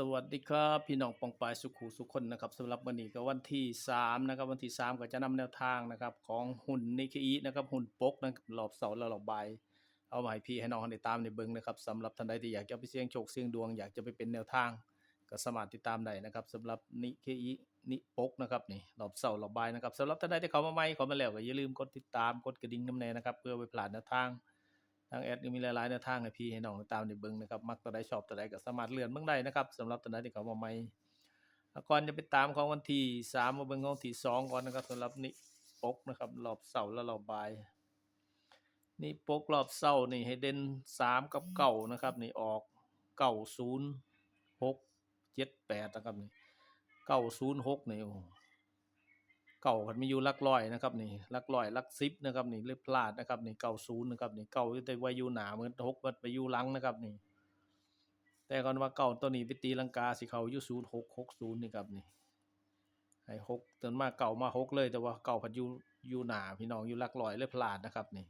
สวัสดีครับพี่น้องปองปายสุขูสุขคนนะครับสำหรับวันนี้ก็วันที่3นะครับวันที่ 3 ก็จะนำแนวทางนะครับของหุ่นนิเคอีนะครับหุ่นปกนะครับรอบเสาร์และรอบบ่ายเอามาให้พี่ให้น้องได้ตามในเบิ่งนะครับสำหรับท่านใดที่อยากจะไปเสี่ยงโชคเสี่ยงดวงอยากจะไปเป็นแนวทางก็สามารถติดตามได้นะครับสำหรับนิเคอีนิปกนะครับนี่รอบเสาร์รอบบ่ายนะครับสำหรับท่านใดที่เข้ามาใหม่เข้ามาแล้วก็อย่าลืมกดติดตามกดกระดิ่งน้ำแน่นะครับเพื่อไปพลาดแนวทาง ทางแอดก็มีหลายๆแนวทางให้พี่ให้น้องตามในเบิ่งนะครับ มักตัวใดชอบตัวใดก็สามารถเลื่อนเบิ่งได้นะครับสำหรับตัวใดที่เขามาใหม่ก่อนจะไปตามของวันที่3มมาเบิ่งของที่2ก่อนนะครับสำหรับนี่ปกนะครับรอบเสาร์และรอบบ่าย นี่ปกรอบเสาร์นี่ให้เด่น3กับเก่านะครับ นี่ออกเก้าศูนย์หกเจ็ดแปดนะครับนี่เก้าศูนย์หกนี่โอ้ เก่ามันมีอยู่ลักร้อยนะครับนี่ลักร้อยลักสิบนะครับนี่เลยพลาดนะครับนี่เก่าศูนย์นะครับนี่เก่าแต่ว่าอยู่หนาเหมือนหกมันไปอยู่หลังนะครับนี่แต่ก่อนว่าเก่าตัวนี้ไปตีลังกาสิเขาอยู่ศูนย์หกหกศูนย์นี่ครับนี่ให้หกจนมาเก่ามาหกเลยแต่ว่าเก่าพัดอยู่อยู่หนาพี่น้องอยู่ลักร้อยเลยพลาดนะครับนี่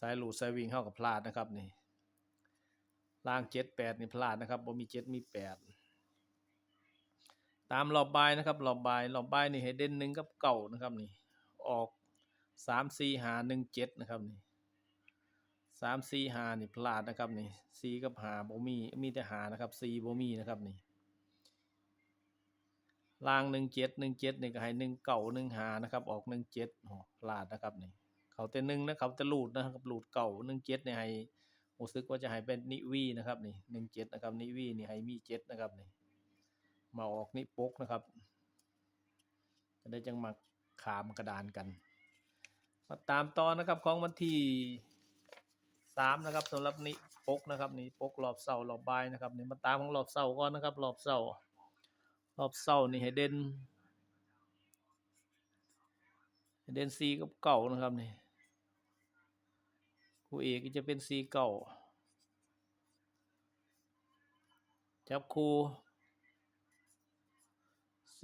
สายหลุดสายวิ่งเข้ากับพลาดนะครับนี่ล่างเจ็ดแปดนี่พลาดนะครับบ่มีเจ็ดมีแปด ตามรอบบายนะครับรอบบายรอบบายนี่ให้เด่นหนึ่งกับเก่านะครับนี่ออกสามสี่หาหนึ่งเจ็ดนะครับนี่สามสี่หานี่พลาดนะครับนี่สี่กับหาโบมีมีแต่หานะครับสี่โบมีนะครับนี่ล่างหนึ่งเจ็ดหนึ่งเจ็ดนี่ก็ให้หนึ่งเก่าหนึ่งหานะครับ ออกหนึ่งเจ็ดพลาดนะครับนี่เขาแต่หนึ่งนะครับแต่ลูดนะครับหลูดเก่าหนึ่งเจ็ดเนี่ยให้รู้สึกว่าจะให้เป็นนิวีนะครับนี่หนึ่งเจ็ดนะครับนิวีนี่ให้มีเจ็ดนะครับนี่ มาออกนี่ปกนะครับ จะได้จังมาขามกระดานกัน มาตามตอนนะครับของวันที่สามนะครับสำหรับนี่ปกนะครับนี่ปกรอบเสารอบบ่ายนะครับนี่มาตามของรอบเสาก่อนนะครับรอบเสารอบเสานี่ให้เด่นเด่นซีกับเก่านะครับนี่คู่เอกจะเป็นซีเก่าจับคู่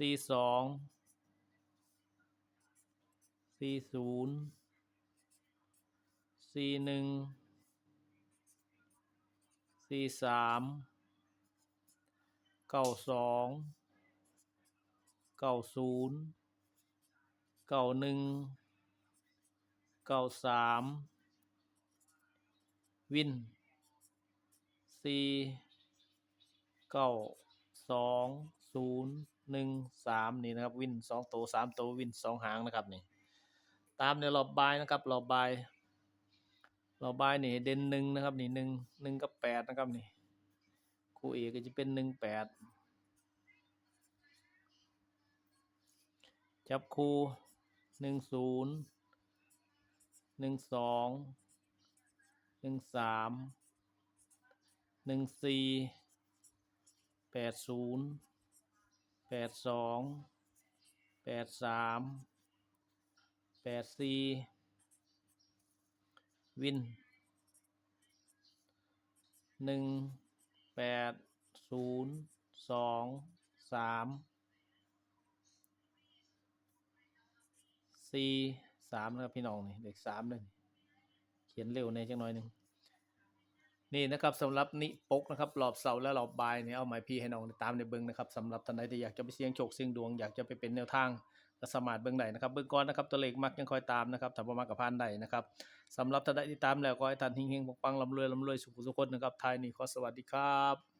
สี่สองสี่ศูนย์สี่หนึ่งสี่สามเก้าสองเก้าศูนย์เก้าหนึ่งเก้าสามวินสี่เก้าสอง ศูนย์หนึ่งสามนี่นะครับ วินสองตัวสามตัววินสองหางนะครับนี่ตามในรอบบายนะครับรอบบายรอบบายนี่เด่นหนึ่งนะครับนี่หนึ่งหนึ่งกับแปดนะครับนี่คู่เอกก็จะเป็นหนึ่งแปดจับคู่หนึ่งศูนย์หนึ่งสองหนึ่งสามหนึ่งสี่แปดศูนย์ แปดสองแปดสามแปดสี่วินหนึ่งแปดศูนย์สองสามสี่สามนะครับพี่น้องนี่เด็กสามเลยเขียนเร็วในจังหน่อยหนึ่ง นี่นะครับสำหรับนิปกนะครับหลอบเสาและหลอบบายเนี่ยเอาหมายพี่ให้น้องตามในเบิ้งนะครับสำหรับท่านใดที่อยากจะไปเสี่ยงโชคเสี่ยงดวงอยากจะไปเป็นแนวทางก็สามารถเบิ้งใดนะครับเบิ้งก่อนนะครับตัวเลขมักยังคอยตามนะครับถ้าประมาณกับพานใดนะครับสำหรับท่านใดที่ตามแล้วก็ให้ท่านเฮงๆปังๆลำรวยลำรวยสุขสุขคนนะครับทายนี่ขอสวัสดีครับ